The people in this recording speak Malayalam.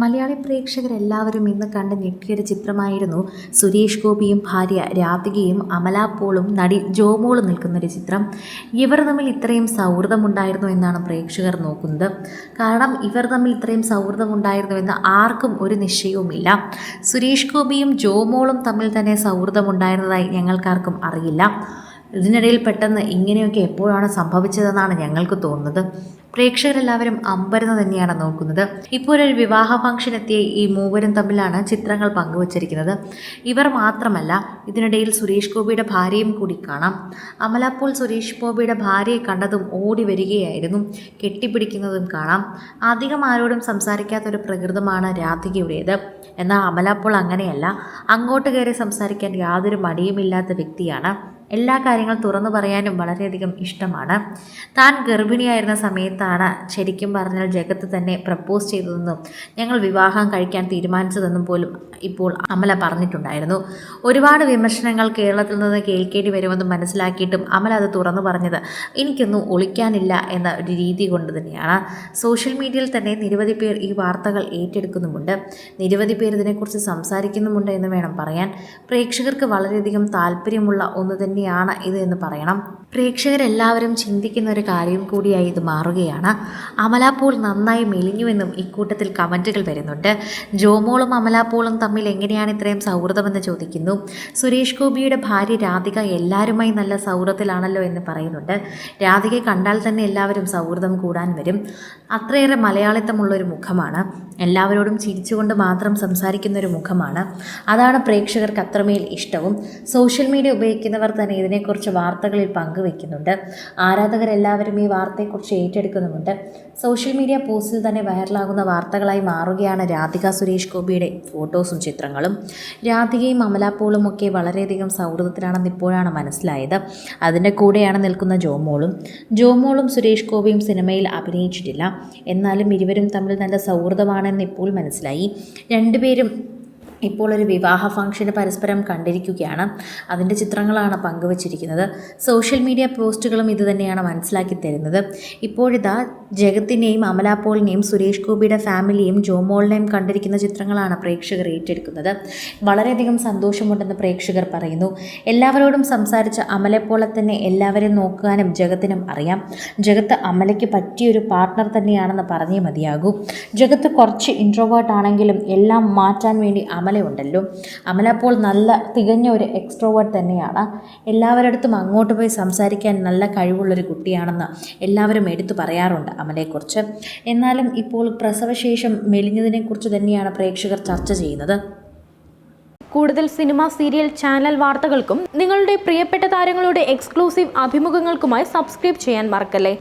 മലയാളി പ്രേക്ഷകരെല്ലാവരും ഇന്ന് കണ്ട് ഞെട്ടിയൊരു ചിത്രമായിരുന്നു സുരേഷ് ഗോപിയും ഭാര്യ രാധികയും അമല പോളും നടി ജോമോളും നിൽക്കുന്നൊരു ചിത്രം. ഇവർ തമ്മിൽ ഇത്രയും സൗഹൃദമുണ്ടായിരുന്നു എന്നാണ് പ്രേക്ഷകർ നോക്കുന്നത്. കാരണം ഇവർ തമ്മിൽ ഇത്രയും സൗഹൃദമുണ്ടായിരുന്നു എന്ന് ആർക്കും ഒരു നിശ്ചയവുമില്ല. സുരേഷ് ഗോപിയും ജോമോളും തമ്മിൽ തന്നെ സൗഹൃദമുണ്ടായിരുന്നതായി ഞങ്ങൾക്കാർക്കും അറിയില്ല. ഇതിനിടയിൽ പെട്ടെന്ന് ഇങ്ങനെയൊക്കെ എപ്പോഴാണ് സംഭവിച്ചതെന്നാണ് ഞങ്ങൾക്ക് തോന്നുന്നത്. പ്രേക്ഷകരെല്ലാവരും അമ്പരന്ന് തന്നെയാണ് നോക്കുന്നത്. ഇപ്പോൾ ഒരു വിവാഹ ഫംഗ്ഷൻ എത്തിയ ഈ മൂവരും തമ്മിലാണ് ചിത്രങ്ങൾ പങ്കുവച്ചിരിക്കുന്നത്. ഇവർ മാത്രമല്ല ഇതിനിടയിൽ സുരേഷ് ഗോപിയുടെ ഭാര്യയും കൂടി കാണാം. അമലാപ്പോൾ സുരേഷ് ഗോപിയുടെ ഭാര്യയെ കണ്ടതും ഓടി വരികയായിരുന്നു. കെട്ടിപ്പിടിക്കുന്നതും കാണാം. അധികം ആരോടും സംസാരിക്കാത്തൊരു പ്രകൃതമാണ് രാധികയുടേത്. എന്നാൽ അമലാപ്പോൾ അങ്ങനെയല്ല. അങ്ങോട്ട് കയറി സംസാരിക്കാൻ യാതൊരു മടിയുമില്ലാത്ത വ്യക്തിയാണ്. എല്ലാ കാര്യങ്ങളും തുറന്നു പറയാനും വളരെയധികം ഇഷ്ടമാണ്. താൻ ഗർഭിണിയായിരുന്ന സമയത്താണ് ശരിക്കും പറഞ്ഞാൽ ജഗത്ത് തന്നെ പ്രപ്പോസ് ചെയ്തതെന്നും ഞങ്ങൾ വിവാഹം കഴിക്കാൻ തീരുമാനിച്ചതെന്നും പോലും ഇപ്പോൾ അമല പറഞ്ഞിട്ടുണ്ടായിരുന്നു. ഒരുപാട് വിമർശനങ്ങൾ കേരളത്തിൽ നിന്ന് കേൾക്കേണ്ടി വരുമെന്ന് മനസ്സിലാക്കിയിട്ടും അമല അത് തുറന്നു പറഞ്ഞത് എനിക്കൊന്നും ഒളിക്കാനില്ല എന്ന ഒരു രീതി കൊണ്ട് തന്നെയാണ്. സോഷ്യൽ മീഡിയയിൽ തന്നെ നിരവധി പേർ ഈ വാർത്തകൾ ഏറ്റെടുക്കുന്നുമുണ്ട്. നിരവധി പേർ ഇതിനെക്കുറിച്ച് സംസാരിക്കുന്നുമുണ്ട് എന്ന് വേണം പറയാൻ. പ്രേക്ഷകർക്ക് വളരെയധികം താല്പര്യമുള്ള ഒന്ന് തന്നെയാണ് ഇത് എന്ന് പറയണം. പ്രേക്ഷകരെല്ലാവരും ചിന്തിക്കുന്ന ഒരു കാര്യം കൂടിയായി ഇത് മാറുകയാണ്. അമലാപ്പോൾ നന്നായി മെലിഞ്ഞുവെന്നും ഇക്കൂട്ടത്തിൽ കമന്റുകൾ വരുന്നുണ്ട്. ജോമോളും അമലാപ്പോളും തമ്മിൽ എങ്ങനെയാണ് ഇത്രയും സൗഹൃദമെന്ന് ചോദിക്കുന്നു. സുരേഷ് ഗോപിയുടെ ഭാര്യ രാധിക എല്ലാവരുമായി നല്ല സൗഹൃദത്തിലാണല്ലോ എന്ന് പറയുന്നുണ്ട്. രാധികയെ കണ്ടാൽ തന്നെ എല്ലാവരും സൗഹൃദം കൂടാൻ വരും. അത്രയേറെ മലയാളിത്തമുള്ളൊരു മുഖമാണ്. എല്ലാവരോടും ചിരിച്ചുകൊണ്ട് മാത്രം സംസാരിക്കുന്ന ഒരു മുഖമാണ്. അതാണ് പ്രേക്ഷകർക്ക് അത്രമേൽ ഇഷ്ടവും. സോഷ്യൽ മീഡിയ ഉപയോഗിക്കുന്നവർ തന്നെ ഇതിനെക്കുറിച്ച് വാർത്തകളിൽ പങ്കുവെക്കുന്നുണ്ട് ആരാധകരെല്ലാവരും ഈ വാർത്തയെക്കുറിച്ച് ഏറ്റെടുക്കുന്നുമുണ്ട്. സോഷ്യൽ മീഡിയ പോസ്റ്റിൽ തന്നെ വൈറലാകുന്ന വാർത്തകളായി മാറുകയാണ് രാധിക സുരേഷ് ഗോപിയുടെ ഫോട്ടോസും ചിത്രങ്ങളും. രാധികയും അമലാപ്പോളും ഒക്കെ വളരെയധികം സൗഹൃദത്തിലാണെന്ന് ഇപ്പോഴാണ് മനസ്സിലായത്. അതിന്റെ കൂടെയാണ് നിൽക്കുന്ന ജോമോളും. ജോമോളും സുരേഷ് ഗോപിയും സിനിമയിൽ അഭിനയിച്ചിട്ടില്ല. എന്നാലും ഇരുവരും തമ്മിൽ നല്ല സൗഹൃദമാണെന്ന് ഇപ്പോൾ മനസ്സിലായി. രണ്ടുപേരും ഇപ്പോൾ ഒരു വിവാഹ ഫംഗ്ഷന് പരസ്പരം കണ്ടിരിക്കുകയാണ്. അതിന്റെ ചിത്രങ്ങളാണ് പങ്കുവച്ചിരിക്കുന്നത്. സോഷ്യൽ മീഡിയ പോസ്റ്റുകളും ഇത് തന്നെയാണ് മനസ്സിലാക്കി തരുന്നത്. ഇപ്പോഴിതാ ജഗത്തിനെയും അമലാപോളിനെയും സുരേഷ് ഗോപിയുടെ ഫാമിലിയും ജോമോളിനെയും കണ്ടിരിക്കുന്ന ചിത്രങ്ങളാണ് പ്രേക്ഷകർ ഏറ്റെടുക്കുന്നത്. വളരെയധികം സന്തോഷമുണ്ടെന്ന് പ്രേക്ഷകർ പറയുന്നു. എല്ലാവരോടും സംസാരിച്ച അമലെപ്പോലെ തന്നെ എല്ലാവരെയും നോക്കാനും ജഗത്തിനും അറിയാം. ജഗത്ത് അമലയ്ക്ക് പറ്റിയൊരു പാർട്ട്ണർ തന്നെയാണെന്ന് പറഞ്ഞേ മതിയാകൂ. ജഗത്ത് കുറച്ച് ഇൻട്രോവേർട്ട് ആണെങ്കിലും എല്ലാം മാറ്റാൻ വേണ്ടി അമലയുണ്ടല്ലോ. അമല അപ്പോൾ നല്ല തികഞ്ഞ ഒരു എക്സ്ട്രോവേർട്ട് തന്നെയാണ്. എല്ലാവരടുത്തും അങ്ങോട്ട് പോയി സംസാരിക്കാൻ നല്ല കഴിവുള്ളൊരു കുട്ടിയാണെന്ന് എല്ലാവരും എടുത്തു പറയാറുണ്ട് അമലയെക്കുറിച്ച്. എന്നാലും ഇപ്പോൾ പ്രസവശേഷം മെലിഞ്ഞതിനെക്കുറിച്ച് തന്നെയാണ് പ്രേക്ഷകർ ചർച്ച ചെയ്യുന്നത്. കൂടുതൽ സിനിമ സീരിയൽ ചാനൽ വാർത്തകൾക്കും നിങ്ങളുടെ പ്രിയപ്പെട്ട താരങ്ങളുടെ എക്സ്ക്ലൂസീവ് അഭിമുഖങ്ങൾക്കുമായി സബ്സ്ക്രൈബ് ചെയ്യാൻ മറക്കല്ലേ?